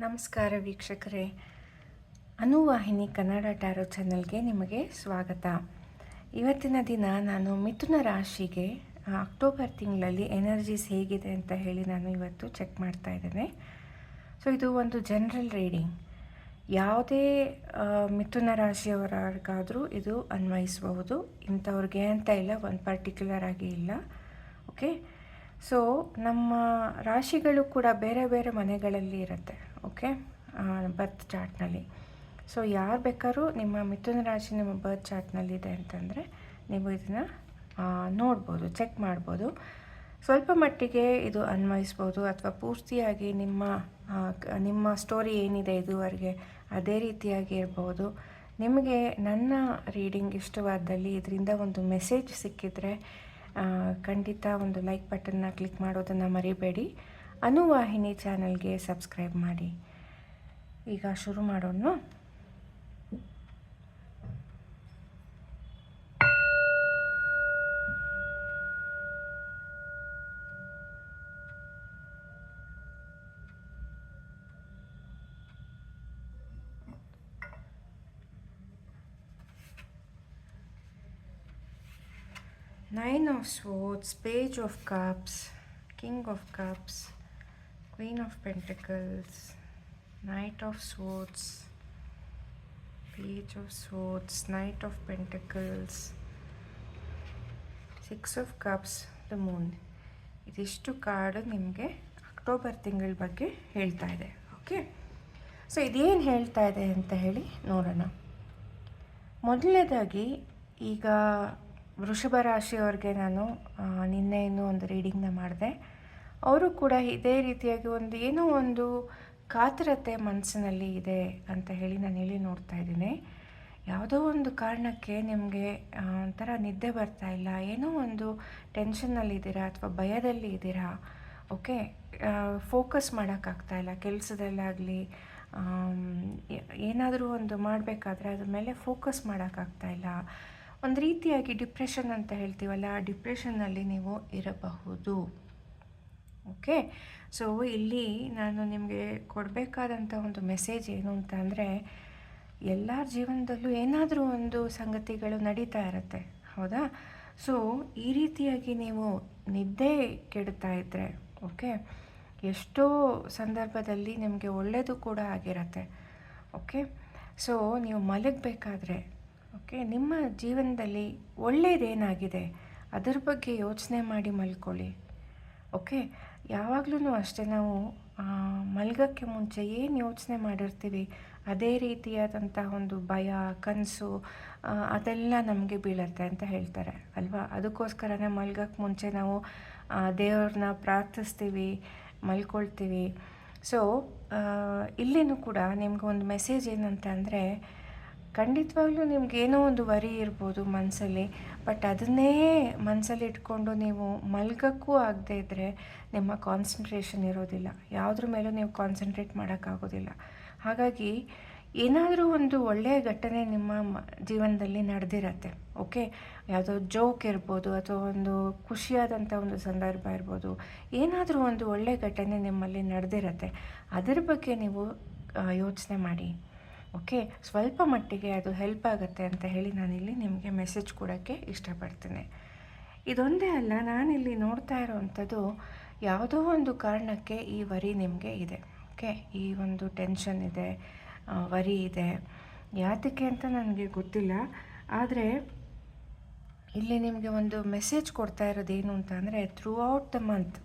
ನಮಸ್ಕಾರ ವೀಕ್ಷಕರೇ. ಅನುವಾಹಿನಿ ಕನ್ನಡ ಟ್ಯಾರೋ ಚಾನಲ್ಗೆ ನಿಮಗೆ ಸ್ವಾಗತ. ಇವತ್ತಿನ ದಿನ ನಾನು ಮಿಥುನ ರಾಶಿಗೆ ಅಕ್ಟೋಬರ್ ತಿಂಗಳಲ್ಲಿ ಎನರ್ಜೀಸ್ ಹೇಗಿದೆ ಅಂತ ಹೇಳಿ ನಾನು ಇವತ್ತು ಚೆಕ್ ಮಾಡ್ತಾ ಇದ್ದೇನೆ. ಸೊ, ಇದು ಒಂದು ಜನರಲ್ ರೀಡಿಂಗ್. ಯಾವುದೇ ಮಿಥುನ ರಾಶಿಯವರಾಗಾದರೂ ಇದು ಅನ್ವಯಿಸಬಹುದು. ಇಂಥವ್ರಿಗೆ ಅಂತ ಇಲ್ಲ, ಒಂದು ಪರ್ಟಿಕ್ಯುಲರ್ ಆಗಿ ಇಲ್ಲ. ಓಕೆ? ಸೊ ನಮ್ಮ ರಾಶಿಗಳು ಕೂಡ ಬೇರೆ ಬೇರೆ ಮನೆಗಳಲ್ಲಿ ಇರುತ್ತೆ ಓಕೆ ಬರ್ತ್ ಚಾರ್ಟ್ನಲ್ಲಿ ಸೊ ಯಾರು ಬೇಕಾದ್ರೂ ನಿಮ್ಮ ಮಿಥುನ ರಾಶಿ, ನಿಮ್ಮ ಬರ್ತ್ ಚಾರ್ಟ್ನಲ್ಲಿದೆ ಅಂತಂದರೆ ನೀವು ಇದನ್ನು ನೋಡ್ಬೋದು ಚೆಕ್ ಮಾಡ್ಬೋದು. ಸ್ವಲ್ಪ ಮಟ್ಟಿಗೆ ಇದು ಅನ್ವಯಿಸ್ಬೋದು ಅಥವಾ ಪೂರ್ತಿಯಾಗಿ ನಿಮ್ಮ ನಿಮ್ಮ ಸ್ಟೋರಿ ಏನಿದೆ ಇದುವರೆಗೆ ಅದೇ ರೀತಿಯಾಗಿ ಇರ್ಬೋದು. ನಿಮಗೆ ನನ್ನ ರೀಡಿಂಗ್ ಇಷ್ಟವಾದಲ್ಲಿ ಇದರಿಂದ ಒಂದು ಮೆಸೇಜ್ ಸಿಕ್ಕಿದರೆ ಖಂಡಿತ ಒಂದು ಲೈಕ್ ಬಟನ್ನ ಕ್ಲಿಕ್ ಮಾಡೋದನ್ನು ಮರಿಬೇಡಿ. ಅನುವಾಹಿನಿ ಚಾನಲ್ಗೆ ಸಬ್ಸ್ಕ್ರೈಬ್ ಮಾಡಿ. ಈಗ ಶುರು ಮಾಡೋಣ. Nine Swords, Page page of cups king of cups queen of pentacles knight of Page of knight of pentacles six of cups the moon ಇದಿಷ್ಟು ಕಾರ್ಡು ನಿಮಗೆ ಅಕ್ಟೋಬರ್ ತಿಂಗಳ ಬಗ್ಗೆ ಹೇಳ್ತಾ ಇದೆ ಓಕೆ ಸೊ ಇದೇನು ಹೇಳ್ತಾ ಇದೆ ಅಂತ ಹೇಳಿ ನೋಡೋಣ. ಮೊದಲನೇದಾಗಿ ಈಗ ವೃಷಭ ರಾಶಿಯವ್ರಿಗೆ ನಾನು ನಿನ್ನೆ ಇನ್ನೂ ಒಂದು ರೀಡಿಂಗ್ನ ಮಾಡಿದೆ. ಅವರು ಕೂಡ ಇದೇ ರೀತಿಯಾಗಿ ಒಂದು ಏನೋ ಒಂದು ಕಾತರತೆ ಮನಸ್ಸಿನಲ್ಲಿ ಇದೆ ಅಂತ ಹೇಳಿ ನಾನು ಇಲ್ಲಿ ನೋಡ್ತಾ ಇದ್ದೀನಿ. ಯಾವುದೋ ಒಂದು ಕಾರಣಕ್ಕೆ ನಿಮಗೆ ಒಂಥರ ನಿದ್ದೆ ಬರ್ತಾ ಇಲ್ಲ, ಏನೋ ಒಂದು ಟೆನ್ಷನ್ನಲ್ಲಿದ್ದೀರಾ ಅಥವಾ ಭಯದಲ್ಲಿ ಇದ್ದೀರಾ? ಓಕೆ ಫೋಕಸ್ ಮಾಡೋಕ್ಕಾಗ್ತಾ ಇಲ್ಲ ಕೆಲಸದಲ್ಲಾಗಲಿ ಏನಾದರೂ ಒಂದು ಮಾಡಬೇಕಾದ್ರೆ ಅದ್ರ ಮೇಲೆ ಫೋಕಸ್ ಮಾಡೋಕ್ಕಾಗ್ತಾ ಇಲ್ಲ. ಒಂದು ರೀತಿಯಾಗಿ ಡಿಪ್ರೆಷನ್ ಅಂತ ಹೇಳ್ತೀವಲ್ಲ, ಆ ಡಿಪ್ರೆಷನ್ನಲ್ಲಿ ನೀವು ಇರಬಹುದು. ಓಕೆ? ಸೊ ಇಲ್ಲಿ ನಾನು ನಿಮಗೆ ಕೊಡಬೇಕಾದಂಥ ಒಂದು ಮೆಸೇಜ್ ಏನು ಅಂತ ಅಂದರೆ, ಎಲ್ಲರ ಜೀವನದಲ್ಲೂ ಏನಾದರೂ ಒಂದು ಸಂಗತಿಗಳು ನಡೀತಾ ಇರುತ್ತೆ, ಹೌದಾ? ಸೊ ಈ ರೀತಿಯಾಗಿ ನೀವು ನಿದ್ದೆ ಕೆಡ್ತಾ ಇದ್ದರೆ ಓಕೆ? ಎಷ್ಟೋ ಸಂದರ್ಭದಲ್ಲಿ ನಿಮಗೆ ಒಳ್ಳೆಯದು ಕೂಡ ಆಗಿರತ್ತೆ, ಓಕೆ? ಸೊ ನೀವು ಮಲಗಬೇಕಾದ್ರೆ ಓಕೆ ನಿಮ್ಮ ಜೀವನದಲ್ಲಿ ಒಳ್ಳೆಯದೇನಾಗಿದೆ ಅದರ ಬಗ್ಗೆ ಯೋಚನೆ ಮಾಡಿ ಮಲ್ಕೊಳ್ಳಿ. ಓಕೆ ಯಾವಾಗಲೂ ಅಷ್ಟೇ ನಾವು ಮಲ್ಗಕ್ಕೆ ಮುಂಚೆ ಏನು ಯೋಚನೆ ಮಾಡಿರ್ತೀವಿ? ಅದೇ ರೀತಿಯಾದಂಥ ಒಂದು ಭಯ, ಕನಸು ಅದೆಲ್ಲ ನಮಗೆ ಬೀಳುತ್ತೆ ಅಂತ ಹೇಳ್ತಾರೆ, ಅಲ್ವಾ? ಅದಕ್ಕೋಸ್ಕರನೇ ಮಲ್ಗಕ್ಕೆ ಮುಂಚೆ ನಾವು ದೇವ್ರನ್ನ ಪ್ರಾರ್ಥಿಸ್ತೀವಿ, ಮಲ್ಕೊಳ್ತೀವಿ. ಸೊ ಇಲ್ಲಿನೂ ಕೂಡ ನಿಮ್ಗೆ ಒಂದು ಮೆಸೇಜ್ ಏನಂತ ಅಂದರೆ ಖಂಡಿತವಾಗ್ಲೂ ನಿಮ್ಗೆ ಏನೋ ಒಂದು ವರಿ ಇರ್ಬೋದು ಮನಸ್ಸಲ್ಲಿ ಬಟ್ ಅದನ್ನೇ ಮನಸ್ಸಲ್ಲಿ ಇಟ್ಕೊಂಡು ನೀವು ಮಲ್ಗಕ್ಕೂ ಆಗದೇ ಇದ್ದರೆ ನಿಮ್ಮ ಕಾನ್ಸಂಟ್ರೇಷನ್ ಇರೋದಿಲ್ಲ. ಯಾವುದ್ರ ಮೇಲೂ ನೀವು ಕಾನ್ಸಂಟ್ರೇಟ್ ಮಾಡೋಕ್ಕಾಗೋದಿಲ್ಲ. ಹಾಗಾಗಿ ಏನಾದರೂ ಒಂದು ಒಳ್ಳೆಯ ಘಟನೆ ನಿಮ್ಮ ಜೀವನದಲ್ಲಿ ನಡೆದಿರತ್ತೆ, ಓಕೆ? ಯಾವುದೋ ಜೋಕ್ ಇರ್ಬೋದು ಅಥವಾ ಒಂದು ಖುಷಿಯಾದಂಥ ಒಂದು ಸಂದರ್ಭ ಇರ್ಬೋದು, ಏನಾದರೂ ಒಂದು ಒಳ್ಳೆಯ ಘಟನೆ ನಿಮ್ಮಲ್ಲಿ ನಡೆದಿರತ್ತೆ, ಅದರ ಬಗ್ಗೆ ನೀವು ಯೋಚನೆ ಮಾಡಿ. ಓಕೆ, ಸ್ವಲ್ಪ ಮಟ್ಟಿಗೆ ಅದು ಹೆಲ್ಪ್ ಆಗುತ್ತೆ ಅಂತ ಹೇಳಿ ನಾನಿಲ್ಲಿ ನಿಮಗೆ ಮೆಸೇಜ್ ಕೊಡೋಕ್ಕೆ ಇಷ್ಟಪಡ್ತೀನಿ. ಇದೊಂದೇ ಅಲ್ಲ, ನಾನಿಲ್ಲಿ ನೋಡ್ತಾ ಇರೋವಂಥದ್ದು ಯಾವುದೋ ಒಂದು ಕಾರಣಕ್ಕೆ ಈ ವರಿ ನಿಮಗೆ ಇದೆ. ಓಕೆ, ಈ ಒಂದು ಟೆನ್ಷನ್ ಇದೆ ವರಿ ಇದೆ, ಯಾತಕ್ಕೆ ಅಂತ ನನಗೆ ಗೊತ್ತಿಲ್ಲ. ಆದರೆ ಇಲ್ಲಿ ನಿಮಗೆ ಒಂದು ಮೆಸೇಜ್ ಕೊಡ್ತಾ ಇರೋದೇನು ಅಂತ ಅಂದರೆ ಥ್ರೂ ಔಟ್ ದ ಮಂತ್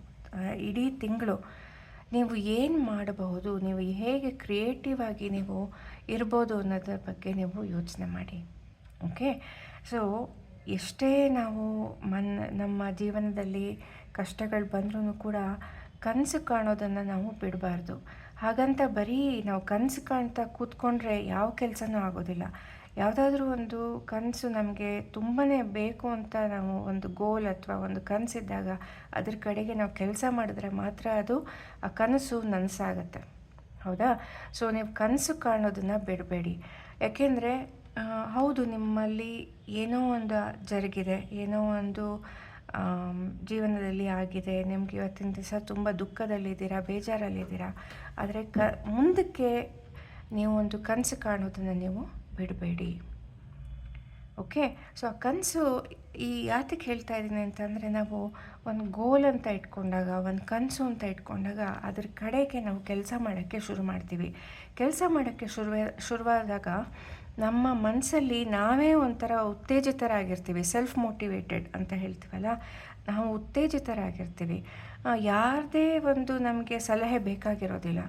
ಇಡೀ ತಿಂಗಳು ನೀವು ಏನು ಮಾಡಬಹುದು, ನೀವು ಹೇಗೆ ಕ್ರಿಯೇಟಿವ್ ಆಗಿ ನೀವು ಇರ್ಬೋದು ಅನ್ನೋದ್ರ ಬಗ್ಗೆ ನೀವು ಯೋಚನೆ ಮಾಡಿ. ಓಕೆ? ಸೊ ಎಷ್ಟೇ ನಾವು ಮನ್, ನಮ್ಮ ಜೀವನದಲ್ಲಿ ಕಷ್ಟಗಳು ಬಂದ್ರೂ ಕೂಡ ಕನಸು ಕಾಣೋದನ್ನು ನಾವು ಬಿಡಬಾರ್ದು. ಹಾಗಂತ ಬರೀ ನಾವು ಕನಸು ಕಾಣ್ತಾ ಕೂತ್ಕೊಂಡ್ರೆ ಯಾವ ಕೆಲಸನೂ ಆಗೋದಿಲ್ಲ. ಯಾವುದಾದ್ರೂ ಒಂದು ಕನಸು ನಮಗೆ ತುಂಬಾ ಬೇಕು ಅಂತ ನಾವು ಒಂದು ಗೋಲ್ ಅಥವಾ ಒಂದು ಕನಸಿದ್ದಾಗ ಅದ್ರ ಕಡೆಗೆ ನಾವು ಕೆಲಸ ಮಾಡಿದ್ರೆ ಮಾತ್ರ ಅದು ಆ ಕನಸು ನನಸಾಗತ್ತೆ. ಹೌದಾ? ಸೊ ನೀವು ಕನಸು ಕಾಣೋದನ್ನು ಬಿಡಬೇಡಿ. ಯಾಕೆಂದರೆ ಹೌದು, ನಿಮ್ಮಲ್ಲಿ ಏನೋ ಒಂದು ಜರುಗಿದೆ, ಏನೋ ಒಂದು ಜೀವನದಲ್ಲಿ ಆಗಿದೆ, ನಿಮ್ಗೆ ಇವತ್ತಿನ ದಿವಸ ತುಂಬ ದುಃಖದಲ್ಲಿದ್ದೀರಾ, ಬೇಜಾರಲ್ಲಿದ್ದೀರಾ, ಆದರೆ ಕ, ಮುಂದಕ್ಕೆ ನೀವು ಒಂದು ಕನಸು ಕಾಣೋದನ್ನು ನೀವು ಬಿಡಬೇಡಿ. ಓಕೆ ಸೊ ಆ ಕನಸು ಈ ಯಾತಕ್ಕೆ ಹೇಳ್ತಾ ಇದ್ದೀನಿ ಅಂತಂದರೆ ನಾವು ಒಂದು ಗೋಲ್ ಅಂತ ಇಟ್ಕೊಂಡಾಗ, ಒಂದು ಕನಸು ಅಂತ ಇಟ್ಕೊಂಡಾಗ ಅದ್ರ ಕಡೆಗೆ ನಾವು ಕೆಲಸ ಮಾಡೋಕ್ಕೆ ಶುರು ಮಾಡ್ತೀವಿ. ಕೆಲಸ ಮಾಡೋಕ್ಕೆ ಶುರುವೆ, ಶುರುವಾದಾಗ ನಮ್ಮ ಮನಸ್ಸಲ್ಲಿ ನಾವೇ ಒಂಥರ ಉತ್ತೇಜಿತರಾಗಿರ್ತೀವಿ ಸೆಲ್ಫ್ ಮೋಟಿವೇಟೆಡ್ ಅಂತ ಹೇಳ್ತೀವಲ್ಲ, ನಾವು ಉತ್ತೇಜಿತರಾಗಿರ್ತೀವಿ. ಯಾರದೇ ಒಂದು ನಮಗೆ ಸಲಹೆ ಬೇಕಾಗಿರೋದಿಲ್ಲ.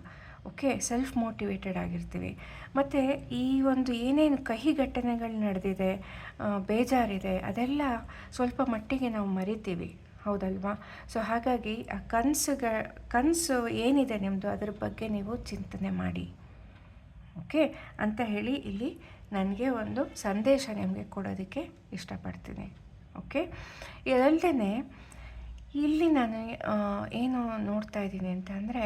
ಓಕೆ ಸೆಲ್ಫ್ ಮೋಟಿವೇಟೆಡ್ ಆಗಿರ್ತೀವಿ. ಮತ್ತು ಈ ಒಂದು ಏನೇನು ಕಹಿ ಘಟನೆಗಳು ನಡೆದಿದೆ ಬೇಜಾರಿದೆ, ಅದೆಲ್ಲ ಸ್ವಲ್ಪ ಮಟ್ಟಿಗೆ ನಾವು ಮರಿತೀವಿ. ಹೌದಲ್ವಾ? ಸೊ ಹಾಗಾಗಿ ಆ ಕನಸುಗ, ಕನಸು ಏನಿದೆ ನಿಮ್ಮದು ಅದ್ರ ಬಗ್ಗೆ ನೀವು ಚಿಂತನೆ ಮಾಡಿ. ಓಕೆ? ಅಂತ ಹೇಳಿ ಇಲ್ಲಿ ನನಗೆ ಒಂದು ಸಂದೇಶ ನಿಮಗೆ ಕೊಡೋದಕ್ಕೆ ಇಷ್ಟಪಡ್ತೀನಿ. ಓಕೆ? ಇದಲ್ಲದೆ ಇಲ್ಲಿ ನಾನು ಏನು ನೋಡ್ತಾ ಇದ್ದೀನಿ ಅಂತ ಅಂದರೆ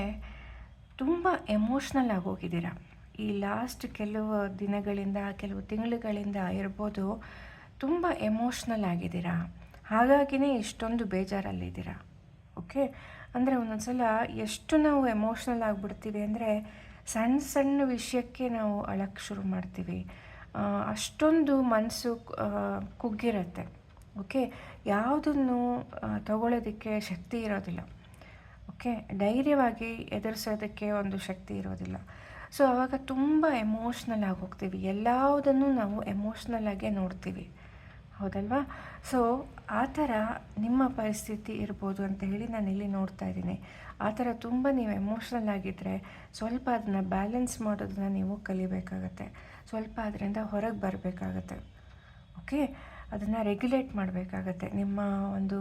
ತುಂಬ ಎಮೋಷ್ನಲ್ ಆಗೋಗಿದ್ದೀರ ಈ ಲಾಸ್ಟ್ ಕೆಲವು ದಿನಗಳಿಂದ, ಕೆಲವು ತಿಂಗಳುಗಳಿಂದ ಇರ್ಬೋದು ತುಂಬ ಎಮೋಷ್ನಲ್ ಆಗಿದ್ದೀರಾ? ಹಾಗಾಗಿನೇ ಇಷ್ಟೊಂದು ಬೇಜಾರಲ್ಲಿದ್ದೀರ? ಓಕೆ ಅಂದರೆ ಒಂದೊಂದು ಸಲ ಎಷ್ಟು ನಾವು ಎಮೋಷ್ನಲ್ ಆಗಿಬಿಡ್ತೀವಿ ಅಂದರೆ ಸಣ್ಣ ಸಣ್ಣ ವಿಷಯಕ್ಕೆ ನಾವು ಅಳಕ್ಕೆ ಶುರು ಮಾಡ್ತೀವಿ. ಅಷ್ಟೊಂದು ಮನಸ್ಸು ಕುಗ್ಗಿರುತ್ತೆ. ಓಕೆ ಯಾವುದನ್ನು ತಗೊಳ್ಳೋದಕ್ಕೆ ಶಕ್ತಿ ಇರೋದಿಲ್ಲ. ಓಕೆ ಧೈರ್ಯವಾಗಿ ಎದುರಿಸೋದಕ್ಕೆ ಒಂದು ಶಕ್ತಿ ಇರೋದಿಲ್ಲ. ಸೊ ಆವಾಗ ತುಂಬ ಎಮೋಷ್ನಲ್ ಆಗಿ ಹೋಗ್ತೀವಿ. ಎಲ್ಲದನ್ನು ನಾವು ಎಮೋಷ್ನಲ್ ಆಗೇ ನೋಡ್ತೀವಿ. ಹೌದಲ್ವಾ? ಸೊ ಆ ಥರ ನಿಮ್ಮ ಪರಿಸ್ಥಿತಿ ಇರ್ಬೋದು ಅಂತ ಹೇಳಿ ನಾನು ಇಲ್ಲಿ ನೋಡ್ತಾ ಇದ್ದೀನಿ. ಆ ಥರ ತುಂಬ ನೀವು ಎಮೋಷ್ನಲ್ ಆಗಿದ್ದರೆ ಸ್ವಲ್ಪ ಅದನ್ನು ಬ್ಯಾಲೆನ್ಸ್ ಮಾಡೋದನ್ನ ನೀವು ಕಲಿಬೇಕಾಗತ್ತೆ. ಸ್ವಲ್ಪ ಅದರಿಂದ ಹೊರಗೆ ಬರಬೇಕಾಗತ್ತೆ. ಓಕೆ ಅದನ್ನು ರೆಗ್ಯುಲೇಟ್ ಮಾಡಬೇಕಾಗತ್ತೆ. ನಿಮ್ಮ ಒಂದು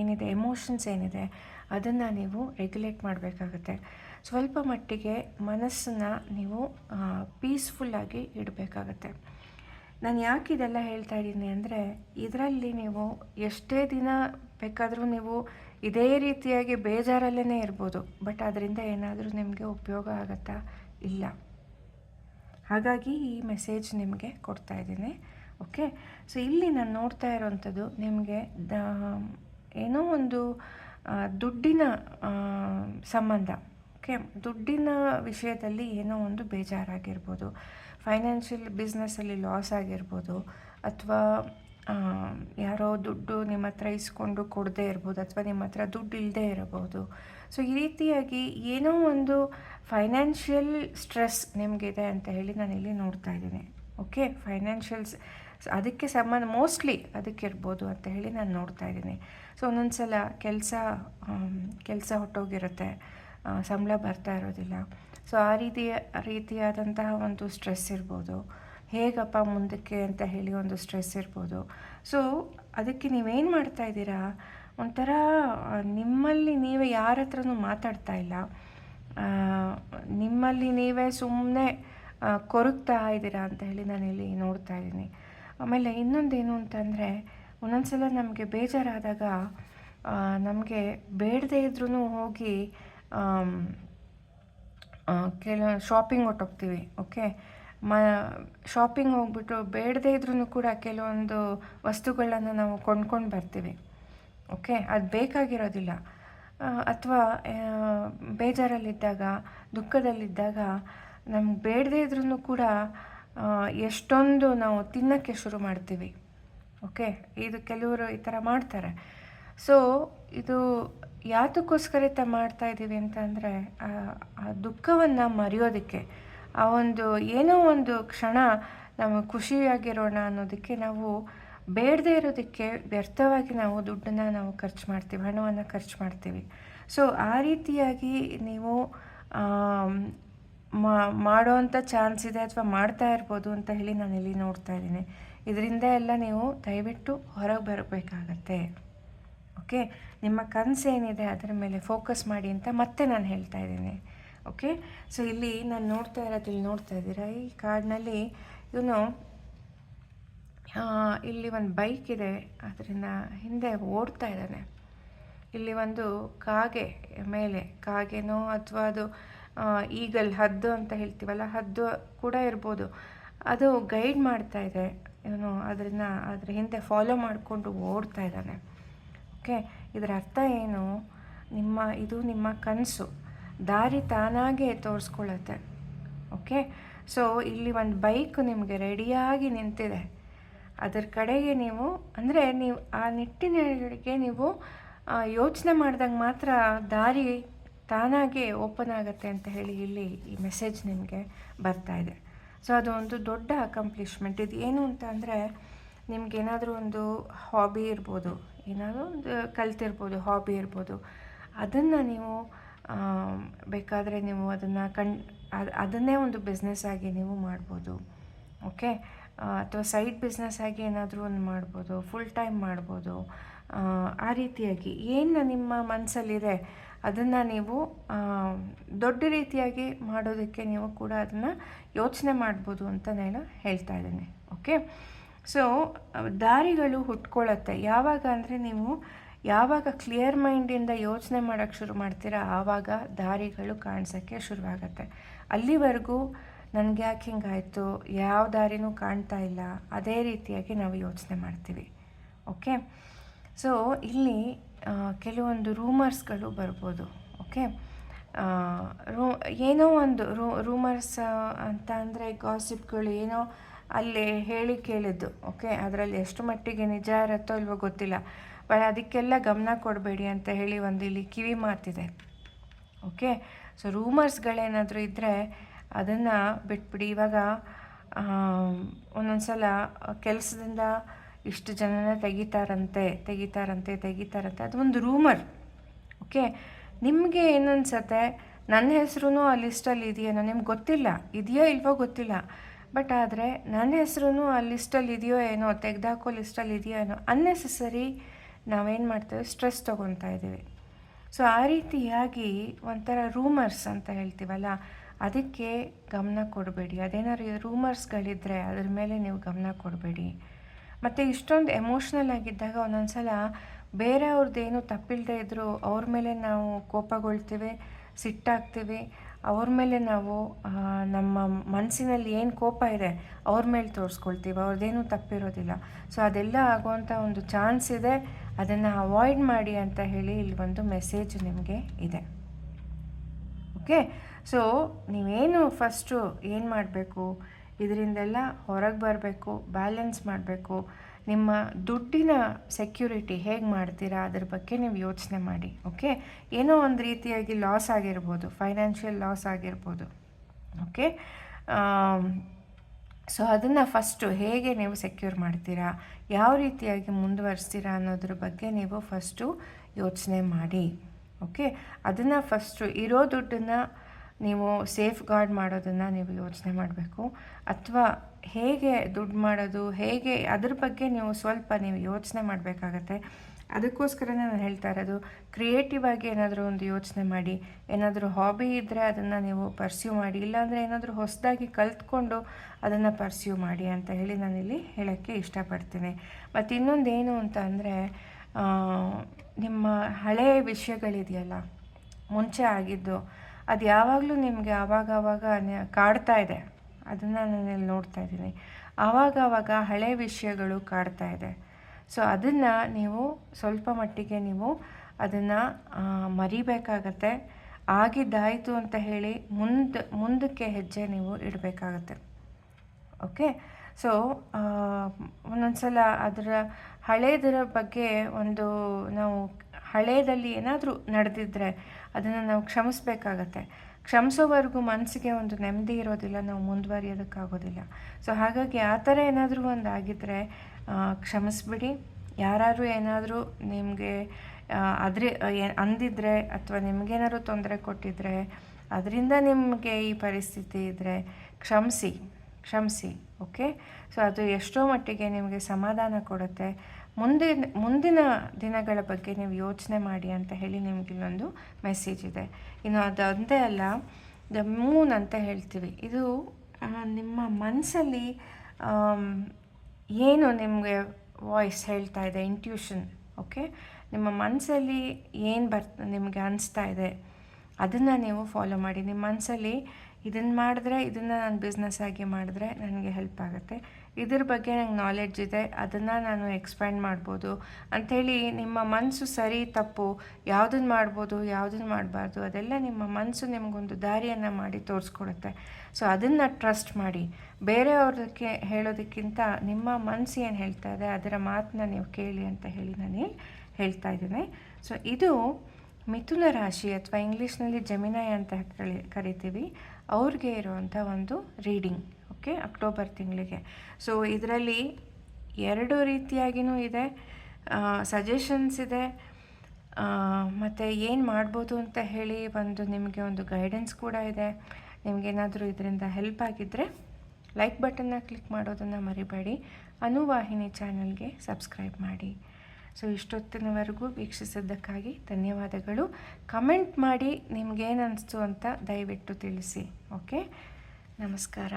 ಏನಿದೆ ಎಮೋಷನ್ಸ್ ಏನಿದೆ, ಅದನ್ನು ನೀವು ರೆಗ್ಯುಲೇಟ್ ಮಾಡಬೇಕಾಗತ್ತೆ. ಸ್ವಲ್ಪ ಮಟ್ಟಿಗೆ ಮನಸ್ಸನ್ನು ನೀವು ಪೀಸ್ಫುಲ್ಲಾಗಿ ಇಡಬೇಕಾಗತ್ತೆ. ನಾನು ಯಾಕೆ ಇದೆಲ್ಲ ಹೇಳ್ತಾ ಇದ್ದೀನಿ ಅಂದರೆ, ಇದರಲ್ಲಿ ನೀವು ಎಷ್ಟೇ ದಿನ ಬೇಕಾದರೂ ನೀವು ಇದೇ ರೀತಿಯಾಗಿ ಬೇಜಾರಲ್ಲೇ ಇರ್ಬೋದು. ಬಟ್ ಅದರಿಂದ ಏನಾದರೂ ನಿಮಗೆ ಉಪಯೋಗ ಆಗುತ್ತಾ? ಇಲ್ಲ. ಹಾಗಾಗಿ ಈ ಮೆಸೇಜ್ ನಿಮಗೆ ಕೊಡ್ತಾ ಇದ್ದೀನಿ. ಓಕೆ ಸೊ ಇಲ್ಲಿ ನಾನು ನೋಡ್ತಾ ಇರೋವಂಥದ್ದು ನಿಮಗೆ ದ, ಏನೋ ಒಂದು ದುಡ್ಡಿನ ಸಂಬಂಧ ಓಕೆ ದುಡ್ಡಿನ ವಿಷಯದಲ್ಲಿ ಏನೋ ಒಂದು ಬೇಜಾರಾಗಿರ್ಬೋದು. ಫೈನಾನ್ಷಿಯಲ್ ಬಿಸ್ನೆಸ್ಸಲ್ಲಿ ಲಾಸ್ ಆಗಿರ್ಬೋದು. ಅಥವಾ ಯಾರೋ ದುಡ್ಡು ನಿಮ್ಮ ಹತ್ರ ಇಸ್ಕೊಂಡು ಕೊಡದೇ ಇರ್ಬೋದು, ಅಥವಾ ನಿಮ್ಮ ಹತ್ರ ದುಡ್ಡು ಇಲ್ಲದೇ ಇರಬಹುದು. ಸೊ ಈ ರೀತಿಯಾಗಿ ಏನೋ ಒಂದು ಫೈನಾನ್ಷಿಯಲ್ ಸ್ಟ್ರೆಸ್ ನಿಮಗಿದೆ ಅಂತ ಹೇಳಿ ನಾನು ಇಲ್ಲಿ ನೋಡ್ತಾ ಇದ್ದೀನಿ. ಓಕೆ ಫೈನಾನ್ಷಿಯಲ್ಸ್ ಅದಕ್ಕೆ ಸಂಬಂಧ ಮೋಸ್ಟ್ಲಿ ಅದಕ್ಕೆ ಇರ್ಬೋದು ಅಂತ ಹೇಳಿ ನಾನು ನೋಡ್ತಾ ಇದ್ದೀನಿ. ಸೊ ಒಂದೊಂದು ಸಲ ಕೆಲಸ ಕೆಲಸ ಹೊಟ್ಟೋಗಿರುತ್ತೆ. ಸಂಬಳ ಬರ್ತಾ ಇರೋದಿಲ್ಲ. ಸೊ ಆ ರೀತಿಯ ರೀತಿಯಾದಂತಹ ಒಂದು ಸ್ಟ್ರೆಸ್ ಇರ್ಬೋದು. ಹೇಗಪ್ಪ ಮುಂದಕ್ಕೆ ಅಂತ ಹೇಳಿ ಒಂದು ಸ್ಟ್ರೆಸ್ ಇರ್ಬೋದು. ಸೊ ಅದಕ್ಕೆ ನೀವೇನು ಮಾಡ್ತಾ ಇದ್ದೀರಾ? ಒಂಥರ, ನಿಮ್ಮಲ್ಲಿ ನೀವೇ ಯಾರ ಹತ್ರನೂ ಮಾತಾಡ್ತಾ ಇಲ್ಲ. ನಿಮ್ಮಲ್ಲಿ ನೀವೇ ಸುಮ್ಮನೆ ಕೊರಗ್ತಾ ಇದ್ದೀರಾ ಅಂತ ಹೇಳಿ ನಾನು ಇಲ್ಲಿ ನೋಡ್ತಾ ಇದ್ದೀನಿ. ಆಮೇಲೆ ಇನ್ನೊಂದೇನು ಅಂತಂದರೆ, ಒಂದೊಂದ್ಸಲ ನಮಗೆ ಬೇಜಾರಾದಾಗ ನಮಗೆ ಬೇಡದೇ ಇದ್ರೂ ಹೋಗಿ ಕೆಲ ಶಾಪಿಂಗ್ ಹೊಟ್ಟೋಗ್ತೀವಿ ಓಕೆ ಮ ಶಾಪಿಂಗ್ ಹೋಗ್ಬಿಟ್ಟು ಬೇಡದೇ ಇದ್ರೂ ಕೂಡ ಕೆಲವೊಂದು ವಸ್ತುಗಳನ್ನು ನಾವು ಕೊಂಡ್ಕೊಂಡು ಬರ್ತೀವಿ ಓಕೆ ಅದು ಬೇಕಾಗಿರೋದಿಲ್ಲ. ಅಥವಾ ಬೇಜಾರಲ್ಲಿದ್ದಾಗ, ದುಃಖದಲ್ಲಿದ್ದಾಗ ನಮ್ಗೆ ಬೇಡದೇ ಇದ್ರೂ ಕೂಡ ಎಷ್ಟೊಂದು ನಾವು ತಿನ್ನೋಕ್ಕೆ ಶುರು ಮಾಡ್ತೀವಿ. ಓಕೆ ಇದು ಕೆಲವರು ಈ ಥರ ಮಾಡ್ತಾರೆ. ಸೊ ಇದು ಯಾತಕ್ಕೋಸ್ಕರ ಈ ಥರ ಮಾಡ್ತಾ ಇದ್ದೀವಿ ಅಂತಂದರೆ ಆ ದುಃಖವನ್ನು ಮರೆಯೋದಕ್ಕೆ, ಆ ಒಂದು ಏನೋ ಒಂದು ಕ್ಷಣ ನಾವು ಖುಷಿಯಾಗಿರೋಣ ಅನ್ನೋದಕ್ಕೆ ನಾವು ಬೇಡದೇ ಇರೋದಕ್ಕೆ ವ್ಯರ್ಥವಾಗಿ ನಾವು ದುಡ್ಡನ್ನು ನಾವು ಖರ್ಚು ಮಾಡ್ತೀವಿ, ಹಣವನ್ನು ಖರ್ಚು ಮಾಡ್ತೀವಿ. ಸೊ ಆ ರೀತಿಯಾಗಿ ನೀವು ಮಾ- ಮಾಡೋವಂಥ ಚಾನ್ಸ್ ಇದೆ ಅಥವಾ ಮಾಡ್ತಾ ಇರ್ಬೋದು ಅಂತ ಹೇಳಿ ನಾನು ಇಲ್ಲಿ ನೋಡ್ತಾ ಇದ್ದೀನಿ. ಇದರಿಂದ ಎಲ್ಲ ನೀವು ದಯವಿಟ್ಟು ಹೊರಗೆ ಬರಬೇಕಾಗತ್ತೆ. ಓಕೆ? ನಿಮ್ಮ ಕನಸು ಏನಿದೆ ಅದರ ಮೇಲೆ ಫೋಕಸ್ ಮಾಡಿ ಅಂತ ಮತ್ತೆ ನಾನು ಹೇಳ್ತಾ ಇದ್ದೀನಿ. ಓಕೆ? ಸೊ ಇಲ್ಲಿ ನಾನು ನೋಡ್ತಾ ಇರೋದು, ಇಲ್ಲಿ ನೋಡ್ತಾ ಇದ್ದೀರಾ? ಈ ಕಾರ್ಡ್ನಲ್ಲಿ ಇವನು ಇಲ್ಲಿ ಒಂದು ಬೈಕ್ ಇದೆ. ಅದರಿಂದ ಹಿಂದೆ ಓಡ್ತಾ ಇದ್ದಾನೆ. ಇಲ್ಲಿ ಒಂದು ಕಾಗೆ ಮೇಲೆ, ಕಾಗೆನೋ ಅಥವಾ ಅದು ಈಗಲ್ ಹದ್ದು ಅಂತ ಹೇಳ್ತೀವಲ್ಲ, ಹದ್ದು ಕೂಡ ಇರ್ಬೋದು. ಅದು ಗೈಡ್ ಮಾಡ್ತಾ ಇದೆ ಇವನು ಅದನ್ನು ಅದ್ರ ಹಿಂದೆ ಫಾಲೋ ಮಾಡಿಕೊಂಡು ಓಡ್ತಾ ಇದ್ದಾನೆ. ಓಕೆ ಇದರ ಅರ್ಥ ಏನು? ನಿಮ್ಮ, ಇದು ನಿಮ್ಮ ಕನಸು. ದಾರಿ ತಾನಾಗೆ ತೋರಿಸ್ಕೊಳ್ಳುತ್ತೆ. ಓಕೆ ಸೊ ಇಲ್ಲಿ ಒಂದು ಬೈಕ್ ನಿಮಗೆ ರೆಡಿಯಾಗಿ ನಿಂತಿದೆ. ಅದರ ಕಡೆಗೆ ನೀವು, ಅಂದರೆ ನೀವು, ಆ ನಿಟ್ಟಿನೊಳಗೆ ನೀವು ಯೋಚನೆ ಮಾಡಿದಾಗ ಮಾತ್ರ ದಾರಿ ತಾನಾಗೆ ಓಪನ್ ಆಗುತ್ತೆ ಅಂತ ಹೇಳಿ ಇಲ್ಲಿ ಈ ಮೆಸೇಜ್ ನಿಮಗೆ ಬರ್ತಾ ಇದೆ. ಸೊ ಅದು ಒಂದು ದೊಡ್ಡ ಅಕಂಪ್ಲಿಷ್ಮೆಂಟ್ ಇದು ಏನು ಅಂತ ಅಂದರೆ ನಿಮ್ಗೇನಾದರೂ ಒಂದು ಹಾಬಿ ಇರ್ಬೋದು, ಏನಾದರೂ ಒಂದು ಕಲ್ತಿರ್ಬೋದು ಹಾಬಿ ಇರ್ಬೋದು, ಅದನ್ನು ನೀವು ಬೇಕಾದರೆ ನೀವು ಅದನ್ನು ಕಣ್ ಅದನ್ನೇ ಒಂದು ಬಿಸ್ನೆಸ್ ಆಗಿ ನೀವು ಮಾಡ್ಬೋದು. ಓಕೆ? ಅಥವಾ ಸೈಡ್ ಬಿಸ್ನೆಸ್ ಆಗಿ ಏನಾದರೂ ಒಂದು ಮಾಡ್ಬೋದು ಫುಲ್ ಟೈಮ್ ಮಾಡ್ಬೋದು, ಆ ರೀತಿಯಾಗಿ. ಏನು ನಿಮ್ಮ ಮನಸ್ಸಲ್ಲಿದೆ ಅದನ್ನು ನೀವು ದೊಡ್ಡ ರೀತಿಯಾಗಿ ಮಾಡೋದಕ್ಕೆ ನೀವು ಕೂಡ ಅದನ್ನು ಯೋಚನೆ ಮಾಡ್ಬೋದು ಅಂತ ನಾನು ಹೇಳ್ತಾ ಇದ್ದೇನೆ ಓಕೆ ಸೊ ದಾರಿಗಳು ಹುಟ್ಕೊಳ್ಳುತ್ತೆ ಯಾವಾಗ ಅಂದರೆ ನೀವು ಯಾವಾಗ ಕ್ಲಿಯರ್ ಮೈಂಡಿಂದ ಯೋಚನೆ ಮಾಡೋಕ್ಕೆ ಶುರು ಮಾಡ್ತೀರಾ, ಆವಾಗ ದಾರಿಗಳು ಕಾಣಿಸೋಕ್ಕೆ ಶುರುವಾಗತ್ತೆ. ಅಲ್ಲಿವರೆಗೂ ನನಗೆ ಯಾಕೆ ಹಿಂಗಾಯಿತು, ಯಾವ ದಾರಿನೂ ಕಾಣ್ತಾ ಇಲ್ಲ, ಅದೇ ರೀತಿಯಾಗಿ ನಾವು ಯೋಚನೆ ಮಾಡ್ತೀವಿ ಓಕೆ ಸೊ ಇಲ್ಲಿ ಕೆಲವೊಂದು ರೂಮರ್ಸ್ಗಳು ಬರ್ಬೋದು, ಓಕೆ? ರೂ, ಏನೋ ಒಂದು ರೂ, ರೂಮರ್ಸ್ ಅಂತ ಅಂದರೆ ಗಾಸಿಪ್ಗಳು ಏನೋ ಅಲ್ಲಿ ಹೇಳಿ ಕೇಳಿದ್ದು, ಓಕೆ? ಅದರಲ್ಲಿ ಎಷ್ಟು ಮಟ್ಟಿಗೆ ನಿಜ ಇರುತ್ತೋ ಇಲ್ವೋ ಗೊತ್ತಿಲ್ಲ. ಬಟ್ ಅದಕ್ಕೆಲ್ಲ ಗಮನ ಕೊಡಬೇಡಿ ಅಂತ ಹೇಳಿ ಒಂದು ಇಲ್ಲಿ ಕಿವಿ ಮಾತಿದೆ, ಓಕೆ? ಸೊ, ರೂಮರ್ಸ್ಗಳೇನಾದರೂ ಇದ್ದರೆ ಅದನ್ನು ಬಿಟ್ಬಿಡಿ. ಇವಾಗ ಒಂದೊಂದು ಸಲ ಕೆಲಸದಿಂದ ಇಷ್ಟು ಜನನ ತೆಗಿತಾರಂತೆ ತೆಗಿತಾರಂತೆ ತೆಗಿತಾರಂತೆ. ಅದೊಂದು ರೂಮರ್, ಓಕೆ? ನಿಮಗೆ ಏನನ್ಸತ್ತೆ ನನ್ನ ಹೆಸರು ಆ ಲಿಸ್ಟಲ್ಲಿ ಇದೆಯೇನೋ ನಿಮ್ಗೆ ಗೊತ್ತಿಲ್ಲ. ಇದೆಯೋ ಇಲ್ವೋ ಗೊತ್ತಿಲ್ಲ. ಬಟ್ ಆದರೆ, ನನ್ನ ಹೆಸರು ಆ ಲಿಸ್ಟಲ್ಲಿ ಇದೆಯೋ ಏನೋ, ತೆಗೆದಾಕೋ ಲಿಸ್ಟಲ್ಲಿ ಇದೆಯೋ ಏನೋ ಅನ್ನೆಸೆಸರಿ ನಾವೇನು ಮಾಡ್ತೇವೆ? ಸ್ಟ್ರೆಸ್ ತೊಗೊತಾ ಇದ್ದೀವಿ. ಸೊ ಆ ರೀತಿಯಾಗಿ ಒಂಥರ ರೂಮರ್ಸ್ ಅಂತ ಹೇಳ್ತೀವಲ್ಲ, ಅದಕ್ಕೆ ಗಮನ ಕೊಡಬೇಡಿ. ಅದೇನಾದ್ರು ರೂಮರ್ಸ್ಗಳಿದ್ದರೆ ಅದ್ರ ಮೇಲೆ ನೀವು ಗಮನ ಕೊಡಬೇಡಿ. ಮತ್ತು ಇಷ್ಟೊಂದು ಎಮೋಷ್ನಲ್ ಆಗಿದ್ದಾಗ ಒಂದೊಂದು ಸಲ ಬೇರೆಯವ್ರದ್ದೇನು ತಪ್ಪಿಲ್ಲದೆ ಇದ್ದರೂ ಅವ್ರ ಮೇಲೆ ನಾವು ಕೋಪಗೊಳ್ತೀವಿ, ಸಿಟ್ಟಾಗ್ತೀವಿ. ಅವ್ರ ಮೇಲೆ ನಾವು ನಮ್ಮ ಮನಸ್ಸಿನಲ್ಲಿ ಏನು ಕೋಪ ಇದೆ ಅವ್ರ ಮೇಲೆ ತೋರಿಸ್ಕೊಳ್ತೀವಿ. ಅವ್ರದ್ದೇನೂ ತಪ್ಪಿರೋದಿಲ್ಲ. ಸೊ ಅದೆಲ್ಲ ಆಗುವಂಥ ಒಂದು ಚಾನ್ಸ್ ಇದೆ. ಅದನ್ನು ಅವಾಯ್ಡ್ ಮಾಡಿ ಅಂತ ಹೇಳಿ ಇಲ್ಲಿ ಒಂದು ಮೆಸೇಜ್ ನಿಮಗೆ ಇದೆ. ಓಕೆ ಸೊ ನೀವೇನು ಫಸ್ಟು ಏನು ಮಾಡಬೇಕು? ಇದರಿಂದೆಲ್ಲ ಹೊರಗೆ ಬರಬೇಕು ಬ್ಯಾಲೆನ್ಸ್ ಮಾಡಬೇಕು. ನಿಮ್ಮ ದುಡ್ಡಿನ ಸೆಕ್ಯೂರಿಟಿ ಹೇಗೆ ಮಾಡ್ತೀರಾ? ಅದ್ರ ಬಗ್ಗೆ ನೀವು ಯೋಚನೆ ಮಾಡಿ ಓಕೆ ಏನೋ ಒಂದು ರೀತಿಯಾಗಿ ಲಾಸ್ ಆಗಿರ್ಬೋದು ಫೈನಾನ್ಷಿಯಲ್ ಲಾಸ್ ಆಗಿರ್ಬೋದು ಓಕೆ ಸೊ ಅದನ್ನು ಫಸ್ಟು ಹೇಗೆ ನೀವು ಸೆಕ್ಯೂರ್ ಮಾಡ್ತೀರಾ? ಯಾವ ರೀತಿಯಾಗಿ ಮುಂದುವರಿಸ್ತೀರಾ ಅನ್ನೋದ್ರ ಬಗ್ಗೆ ನೀವು ಫಸ್ಟು ಯೋಚನೆ ಮಾಡಿ ಓಕೆ ಅದನ್ನು ಫಸ್ಟು ಇರೋ ದುಡ್ಡನ್ನು ನೀವು ಸೇಫ್ ಗಾರ್ಡ್ ಮಾಡೋದನ್ನು ನೀವು ಯೋಚನೆ ಮಾಡಬೇಕು. ಅಥವಾ ಹೇಗೆ ದುಡ್ಡು ಮಾಡೋದು, ಹೇಗೆ ಅದ್ರ ಬಗ್ಗೆ ನೀವು ಸ್ವಲ್ಪ ನೀವು ಯೋಚನೆ ಮಾಡಬೇಕಾಗತ್ತೆ. ಅದಕ್ಕೋಸ್ಕರನೇ ನಾನು ಹೇಳ್ತಾ ಇರೋದು ಕ್ರಿಯೇಟಿವ್ ಆಗಿ ಏನಾದರೂ ಒಂದು ಯೋಚನೆ ಮಾಡಿ, ಏನಾದರೂ ಹಾಬಿ ಇದ್ದರೆ ಅದನ್ನು ನೀವು ಪರ್ಸ್ಯೂ ಮಾಡಿ, ಇಲ್ಲಾಂದರೆ ಏನಾದರೂ ಹೊಸದಾಗಿ ಕಲ್ತ್ಕೊಂಡು ಅದನ್ನು ಪರ್ಸ್ಯೂ ಮಾಡಿ ಅಂತ ಹೇಳಿ ನಾನಿಲ್ಲಿ ಹೇಳೋಕ್ಕೆ ಇಷ್ಟಪಡ್ತೀನಿ. ಮತ್ತು ಇನ್ನೊಂದು ಏನು ಅಂತ ಅಂದರೆ ನಿಮ್ಮ ಹಳೆಯ ವಿಷಯಗಳಿದೆಯಲ್ಲ, ಮುಂಚೆ ಆಗಿದ್ದು ಅದು ಯಾವಾಗಲೂ ನಿಮಗೆ ಆವಾಗವಾಗ ಆವಾಗ ಕಾಡ್ತಾ ಇದೆ. ಅದನ್ನು ಇಲ್ಲಿ ನೋಡ್ತಾ ಇದ್ದೀನಿ. ಆವಾಗವಾಗ ಆವಾಗ ಹಳೆ ವಿಷಯಗಳು ಕಾಡ್ತಾ ಇದೆ. ಸೊ, ಅದನ್ನು ನೀವು ಸ್ವಲ್ಪ ಮಟ್ಟಿಗೆ ನೀವು ಅದನ್ನು ಮರಿಬೇಕಾಗತ್ತೆ. ಆಗಿದ್ದಾಯಿತು ಅಂತ ಹೇಳಿ ಮುಂದೆ, ಮುಂದಕ್ಕೆ ಹೆಜ್ಜೆ ನೀವು ಇಡಬೇಕಾಗತ್ತೆ. ಓಕೆ? ಸೊ ಒಂದೊಂದು ಸಲ ಅದರ ಹಳೇದರ ಬಗ್ಗೆ ಒಂದು ನಾವು ಹಳೇದಲ್ಲಿ ಏನಾದರೂ ನಡೆದಿದ್ದರೆ ಅದನ್ನು ನಾವು ಕ್ಷಮಿಸಬೇಕಾಗತ್ತೆ. ಕ್ಷಮಿಸೋವರೆಗೂ ಮನಸ್ಸಿಗೆ ಒಂದು ನೆಮ್ಮದಿ ಇರೋದಿಲ್ಲ, ನಾವು ಮುಂದುವರಿಯೋದಕ್ಕಾಗೋದಿಲ್ಲ. ಸೊ ಹಾಗಾಗಿ ಆ ಥರ ಏನಾದರೂ ಒಂದು ಆಗಿದ್ದರೆ ಕ್ಷಮಿಸ್ಬಿಡಿ. ಯಾರಾದರೂ ಏನಾದರೂ ನಿಮಗೆ ಅದ್ರ ಅಂದಿದ್ರೆ ಅಥವಾ ನಿಮಗೇನಾದ್ರು ತೊಂದರೆ ಕೊಟ್ಟಿದ್ರೆ, ಅದರಿಂದ ನಿಮಗೆ ಈ ಪರಿಸ್ಥಿತಿ ಇದ್ದರೆ ಕ್ಷಮಿಸಿ ಕ್ಷಮಿಸಿ. ಓಕೆ ಸೊ ಅದು ಎಷ್ಟೋ ಮಟ್ಟಿಗೆ ನಿಮಗೆ ಸಮಾಧಾನ ಕೊಡುತ್ತೆ. ಮುಂದಿನ ಮುಂದಿನ ದಿನಗಳ ಬಗ್ಗೆ ನೀವು ಯೋಚನೆ ಮಾಡಿ ಅಂತ ಹೇಳಿ ನಿಮ್ಗೆ ಇಲ್ಲೊಂದು ಮೆಸೇಜ್ ಇದೆ. ಇನ್ನು ಅದೊಂದೇ ಅಲ್ಲ, ದ ಮೂನ್ ಅಂತ ಹೇಳ್ತೀವಿ. ಇದು ನಿಮ್ಮ ಮನಸ್ಸಲ್ಲಿ ಏನು ನಿಮಗೆ ವಾಯ್ಸ್ ಹೇಳ್ತಾ ಇದೆ ಇಂಟ್ಯೂಷನ್ ಓಕೆ ನಿಮ್ಮ ಮನಸ್ಸಲ್ಲಿ ಏನು ಬರ್ತ ನಿಮಗೆ ಅನಿಸ್ತಾ ಇದೆ, ಅದನ್ನು ನೀವು ಫಾಲೋ ಮಾಡಿ. ನಿಮ್ಮ ಮನಸ್ಸಲ್ಲಿ ಇದನ್ನು ಮಾಡಿದ್ರೆ, ಇದನ್ನು ನಾನು ಬಿಸ್ನೆಸ್ ಆಗಿ ಮಾಡಿದ್ರೆ ನನಗೆ ಹೆಲ್ಪ್ ಆಗುತ್ತೆ. ಇದ್ರ ಬಗ್ಗೆ ನಂಗೆ ನಾಲೆಡ್ಜ್ ಇದೆ, ಅದನ್ನು ನಾನು ಎಕ್ಸ್ಪ್ಯಾಂಡ್ ಮಾಡ್ಬೋದು. ಅಂಥೇಳಿ ನಿಮ್ಮ ಮನಸ್ಸು ಸರಿ, ತಪ್ಪು ಯಾವುದನ್ನು ಮಾಡ್ಬೋದು ಯಾವುದನ್ನು ಮಾಡಬಾರ್ದು, ಅದೆಲ್ಲ ನಿಮ್ಮ ಮನಸ್ಸು ನಿಮಗೊಂದು ದಾರಿಯನ್ನು ಮಾಡಿ ತೋರಿಸ್ಕೊಡುತ್ತೆ. ಸೊ ಅದನ್ನು ಟ್ರಸ್ಟ್ ಮಾಡಿ. ಬೇರೆಯವ್ರದಕ್ಕೆ ಹೇಳೋದಕ್ಕಿಂತ ನಿಮ್ಮ ಮನಸ್ಸು ಏನು ಹೇಳ್ತಾ ಇದೆ, ಅದರ ಮಾತನ್ನ ನೀವು ಕೇಳಿ ಅಂತ ಹೇಳಿ ನಾನು ಹೇಳ್ತಾ ಇದ್ದೀನಿ. ಸೊ ಇದು ಮಿಥುನ ರಾಶಿ ಅಥವಾ ಇಂಗ್ಲೀಷ್ನಲ್ಲಿ ಜಮಿನಾಯ ಅಂತ ಕಳಿ ಕರಿತೀವಿ. ಅವ್ರಿಗೆ ಇರುವಂಥ ಒಂದು ರೀಡಿಂಗ್ ಓಕೆ ಅಕ್ಟೋಬರ್ ತಿಂಗಳಿಗೆ. ಸೊ ಇದರಲ್ಲಿ ಎರಡು ರೀತಿಯಾಗಿಯೂ ಇದೆ. ಸಜೆಷನ್ಸ್ ಇದೆ. ಮತ್ತು ಏನು ಮಾಡ್ಬೋದು ಅಂತ ಹೇಳಿ ಒಂದು ನಿಮಗೆ ಒಂದು ಗೈಡೆನ್ಸ್ ಕೂಡ ಇದೆ. ನಿಮಗೇನಾದರೂ ಇದರಿಂದ ಹೆಲ್ಪ್ ಆಗಿದ್ದರೆ ಲೈಕ್ ಬಟನ್ನ ಕ್ಲಿಕ್ ಮಾಡೋದನ್ನು ಮರಿಬೇಡಿ. ಅನುವಾಹಿನಿ ಚಾನಲ್ಗೆ ಸಬ್ಸ್ಕ್ರೈಬ್ ಮಾಡಿ. ಸೊ ಇಷ್ಟೊತ್ತಿನವರೆಗೂ ವೀಕ್ಷಿಸಿದ್ದಕ್ಕಾಗಿ ಧನ್ಯವಾದಗಳು. ಕಮೆಂಟ್ ಮಾಡಿ ನಿಮಗೇನು ಅನ್ನಿಸ್ತು ಅಂತ ದಯವಿಟ್ಟು ತಿಳಿಸಿ. ಓಕೆ? ನಮಸ್ಕಾರ.